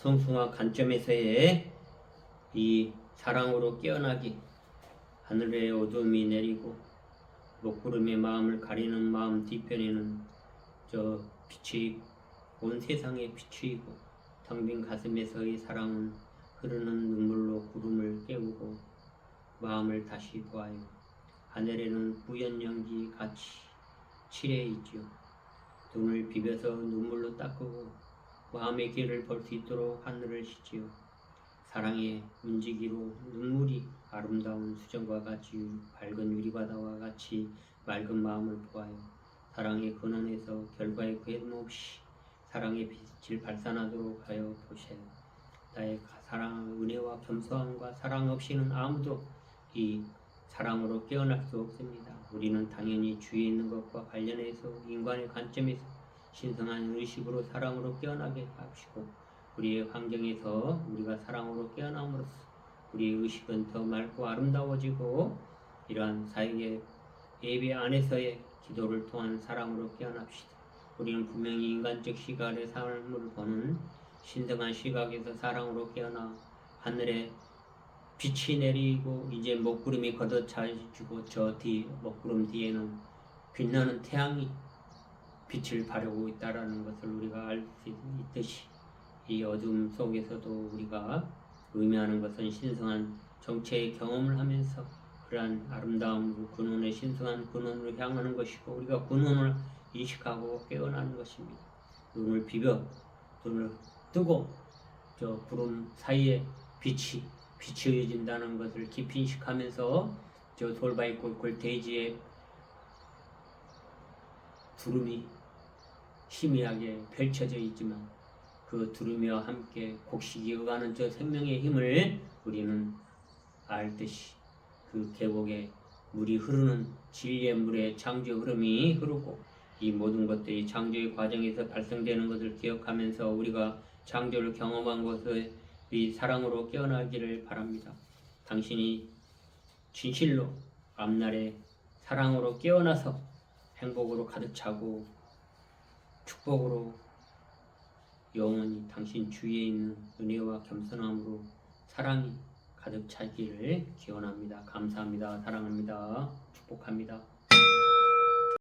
성승화 관점에서의 이 사랑으로 깨어나기 하늘의 어둠이 내리고 먹구름의 마음을 가리는 마음 뒤편에는 저 빛이 온 세상에 비추이고 텅빈 가슴에서의 사랑은 흐르는 눈물로 구름을 깨우고 마음을 다시 보아요. 하늘에는 뿌연 연기 같이 칠해 있지요. 눈을 비벼서 눈물로 닦고 마음의 길을 볼 수 있도록 하늘을 쉬지요. 사랑의 움직이로 눈물이 아름다운 수정과 같이 밝은 유리바다와 같이 맑은 마음을 보아요. 사랑의 근원에서 결과의 괴름없이 사랑의 빛을 발산하도록 하여 보세요. 나의 사랑, 은혜와 겸손함과 사랑 없이는 아무도 이 사랑으로 깨어날 수 없습니다. 우리는 당연히 주위에 있는 것과 관련해서 인간의 관점에서 신성한 의식으로 사랑으로 깨어나게 합시고 우리의 환경에서 우리가 사랑으로 깨어남으로써 우리의 의식은 더 맑고 아름다워지고 이러한 사역의 예배 안에서의 기도를 통한 사랑으로 깨어납시다. 우리는 분명히 인간적 시각의 삶을 보는 신성한 시각에서 사랑으로 깨어나 하늘에 빛이 내리고 이제 먹구름이 걷어차지고 저 뒤 먹구름 뒤에는 빛나는 태양이 빛을 발하고 있다라는 것을 우리가 알 수 있듯이 이 어둠 속에서도 우리가 의미하는 것은 신성한 정체의 경험을 하면서 그러한 아름다움으로 근원의 신성한 근원으로 향하는 것이고 우리가 근원을 인식하고 깨어나는 것입니다. 눈을 비벼 눈을 뜨고 저 구름 사이에 빛이 비추어진다는 것을 깊이 인식하면서 저 돌바위 꼴꼴 대지에 두름이 희미하게 펼쳐져 있지만 그 두루미와 함께 곡식이 어가는 저 생명의 힘을 우리는 알듯이 그 계곡에 물이 흐르는 진리의 물의 창조 흐름이 흐르고 이 모든 것들이 창조의 과정에서 발생되는 것을 기억하면서 우리가 창조를 경험한 것을 이 사랑으로 깨어나기를 바랍니다. 당신이 진실로 앞날에 사랑으로 깨어나서 행복으로 가득 차고 축복으로 영원히 당신 주위에 있는 은혜와 겸손함으로 사랑이 가득 차기를 기원합니다. 감사합니다. 사랑합니다. 축복합니다.